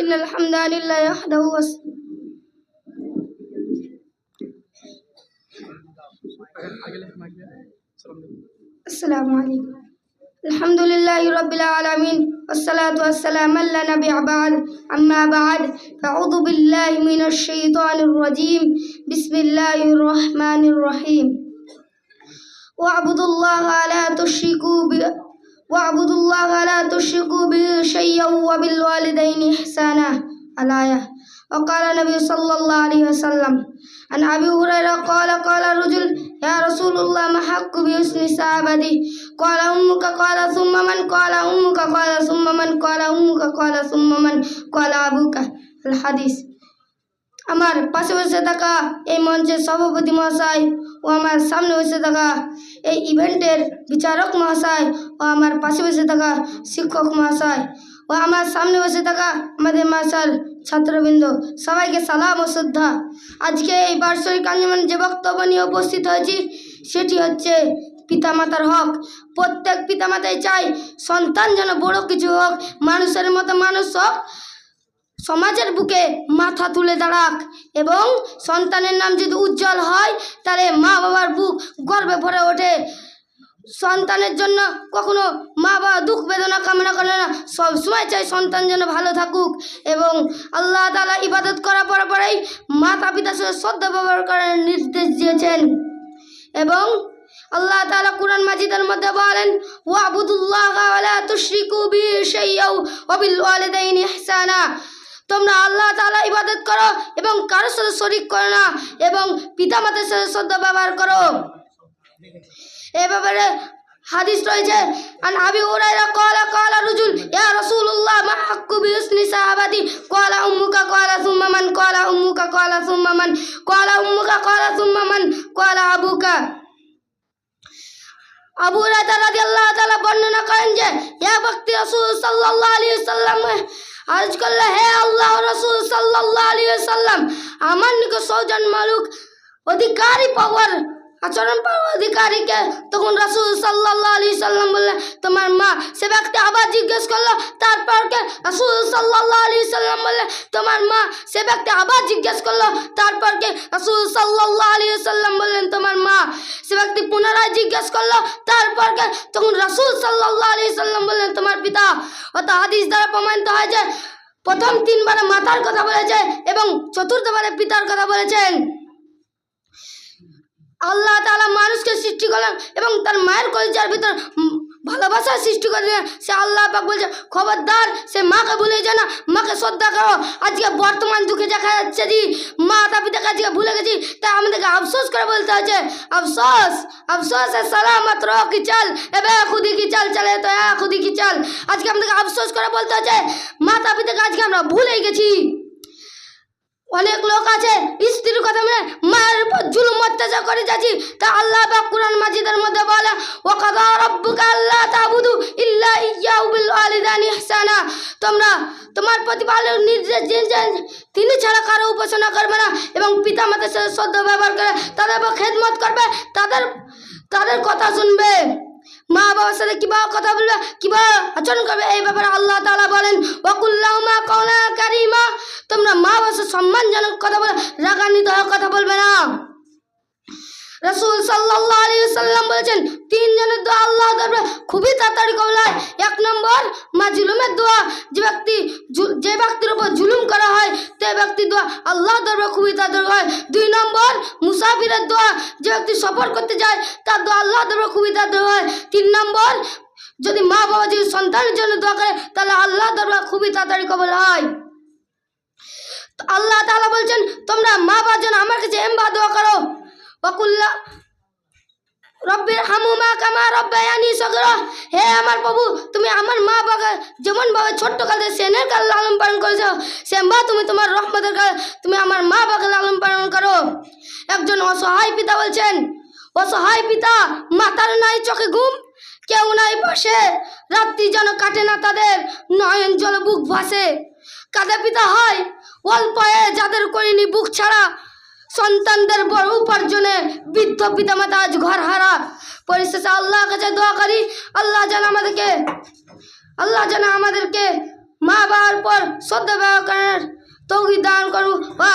إن الحمد لله وحده السلام عليكم. الحمد لله رب العالمين والصلاة والسلام على نبي بعد. أما بعد فأعوذ بالله من الشيطان الرجيم. بسم الله الرحمن الرحيم. واعبدوا الله لا تشركوا واعبدوا الله لا تشركوا به شيئا وبالوالدين إحسانا الآية وقال النبي صلى الله عليه وسلم عن أبي هريرة قال قال رجل يا رسول الله ما حق بحسن صحابتي قال أمك قال ثم من قال أمك قال ثم من قال أمك قال ثم من قال أبوك الحديث আমার পাশে বসে থাকা এই মঞ্চের সভাপতি মহাশয় ও আমার সামনে বসে থাকা এই ইভেন্টের বিচারক মহাশয় ও আমার পাশে বসে থাকা শিক্ষক মহাশয় ও আমার সামনে বসে থাকা আমাদের মাসার ছাত্রবৃন্দ, সবাইকে সালাম ও শ্রদ্ধা। আজকে এই বার্ষিক আঞ্জমান যে বক্তব্য নিয়ে উপস্থিত হয়েছি, সেটি হচ্ছে পিতামাতার হক। প্রত্যেক পিতামাতাই চাই সন্তান যেন বড় কিছু হোক, মানুষের মতো মানুষ হোক, সমাজের বুকে মাথা তুলে দাঁড়াক এবং সন্তানের নাম যদি উজ্জ্বল হয়, তাহলে মা বাবার বুক গর্বে ভরে ওঠে। সন্তানের জন্য কখনো মা বাবা দুঃখ, বেদনা, কামনা করে না। সব সময় চাই সন্তান যেন ভালো থাকুক। এবং আল্লাহ তালা ইবাদত করার পরে পরেই মাতা পিতার সাথে শ্রদ্ধা ব্যবহার করার নির্দেশ দিয়েছেন। এবং আল্লাহ তাআলা কুরআন মাজিদের মধ্যে বলেন, ওয়াবুদুল্লাহ ওয়ালা তোমরা আল্লাহ তাআলা ইবাদত করো এবং কারোর সাথে শরীক করো না। এবং পিতামাতার সাথে শ্রদ্ধা ব্যবহার করো। এ ব্যাপারে হাদিস রয়েছে, আন আবি হুরায়রা ক্বালা ক্বালা রুজুল, ইয়া রাসূলুল্লাহ, মা হাক্কু বিহুসনি সাহাবাতি, ক্বালা উম্মুকা, ক্বালা সুম্মা মান, ক্বালা উম্মুকা, ক্বালা সুম্মা মান, ক্বালা উম্মুকা, ক্বালা সুম্মা মান, ক্বালা আবুকা। আবু রাজা আল্লাহ তালা বর্ণনা করেন যে এক ব্যক্তি রসুল সাল্লাহ আলী সাল্লাম আজ করলে, হে আল্লাহ রসুল সাল্লাহ আলী সাল্লাম আমার নিকট সৌজন মালুক, অধিকারী পাওয়ার আচরণ অধিকারীকে তখন রসুল সাল্লাহ আলী সাল্লাম বললেন, তোমার মা সে ব্যক্তি আবার জিজ্ঞেস করল, তারপর কে? রসুল সাল্লাহ আলী সাল্লাম বললেন, তোমার মা সে ব্যক্তি আবার জিজ্ঞেস করল, তারপর কে? রসুল সাল্লাহ আলী সাল্লাম বললেন, তোমার মা সে ব্যক্তি পুনরায় জিজ্ঞেস করল, তারপর কে? তখন রসুল সাল্লাহ আলী সাল্লাম বললেন, তোমার পিতা অত হাদিস দ্বারা প্রমাণিত হয় যে প্রথম তিনবারে মাতার কথা বলেছে এবং চতুর্থবারে পিতার কথা বলেছেন। আল্লাহ তালা মানুষকে সৃষ্টি করলেন এবং তার মায়ের কলিচার ভিতর ভালোবাসার সৃষ্টি করে দিলেন। সে আল্লাহ পাক বলছে, খবরদার, সে মাকে ভুলে যায় না, মাকে শ্রদ্ধা করো। আজকে বর্তমান যুগে দেখা যাচ্ছে দি মা তার পিতাকে আজকে ভুলে গেছি, তাই আমাদেরকে আফসোস করে বলতে হচ্ছে আফসোস আফসোস সালামত র কি চাল? এবে খুদি কি চাল চালে তো হ্যাঁ খুদি কি চাল? আজকে আমাদেরকে আফসোস করে বলতে হচ্ছে মা তার পিতাকে আজকে আমরা ভুলে গেছি। অনেক লোক আছে, স্ত্রীর কথা মানে অত্যাচার করে যাচ্ছি তা আল্লাহ পাক কোরআন মাজিদের মধ্যে বলে ও কাদা রব্বুকা আল্লাহ তাবুদু ইল্লা ইয়াউ বিল ওয়ালিদানি ইহসানা তোমরা তোমার প্রতিপালক নির্দেশ তিনি ছাড়া কারও উপাসনা করবে না এবং পিতা মাতার সাথে শ্রদ্ধা ব্যবহার করে তাদের খেদমত করবে, তাদের তাদের কথা শুনবে। মা বাবার সাথে কীভাবে কথা বলবে, কীভাবে আচরণ করবে, এই ব্যাপারে আল্লাহ তাআলা বলেন ওয়াকুল্লাহুমা কাওলা কারিমা। তোমরা মা বাবার সম্মানজনক কথা বলে, রাগান্বিত হয়ে কথা বলবে না। রসুল সাল্লাহ আলী সাল্লাম বলেছেন, তিনজনের দোয়া আল্লাহ দরবারে খুবই তাড়াতাড়ি কবল হয়। এক নম্বর মা জুলুমের দোয়া, যে ব্যক্তি যে ব্যক্তির উপর জুলুম করা হয়, তে ব্যক্তির দোয়া আল্লাহ দরবারে খুবই তাড়াতাড়ি হয়। দুই নম্বর, মুসাফিরের দোয়া, যে ব্যক্তি সফর করতে যায়, তার দোয়া আল্লাহ দরবারে খুবই তাড়াতাড়ি হয়। তিন নম্বর, যদি মা বাবা যদি সন্তানের জন্য দোয়া করে, তাহলে আল্লাহ দরবার খুবই তাড়াতাড়ি কবল হয়। আল্লাহ তাআলা বলছেন, তোমরা মা বাবার জন্য আমার কাছে এমবা দোয়া করো। ওয়াকুল্লা রব্বির হামুমা কামা রব্বায়ানি সগরা। হে আমার প্রভু, তুমি আমার মা বাবা, যেমন ভাবে ছোট্ট কালে সেনের কাল লালন পালন করেছ সেমবা তুমি তোমার রহমতের কাল তুমি আমার মা বাবাকে লালন পালন করো। একজন অসহায় পিতা বলছেন, অসহায় পিতা, মাতার নাই চোখে ঘুম, কেউ নাই পাশে, রাত্রি যেন কাটে না তাদের, নয়ন জল বুক ভাসে। কাদের পিতা হয়, অল্প এ যাদের করিনি বুক ছাড়া সন্তানদের বড় উপার্জনে বৃদ্ধ পিতামাতা আজ ঘর হারা। পরিশেষে আল্লাহর কাছে দোয়া করি, আল্লাহ যেন আমাদেরকে, আল্লাহ যেন আমাদেরকে মা বাবার পর শ্রদ্ধা করার তৌকি দান করু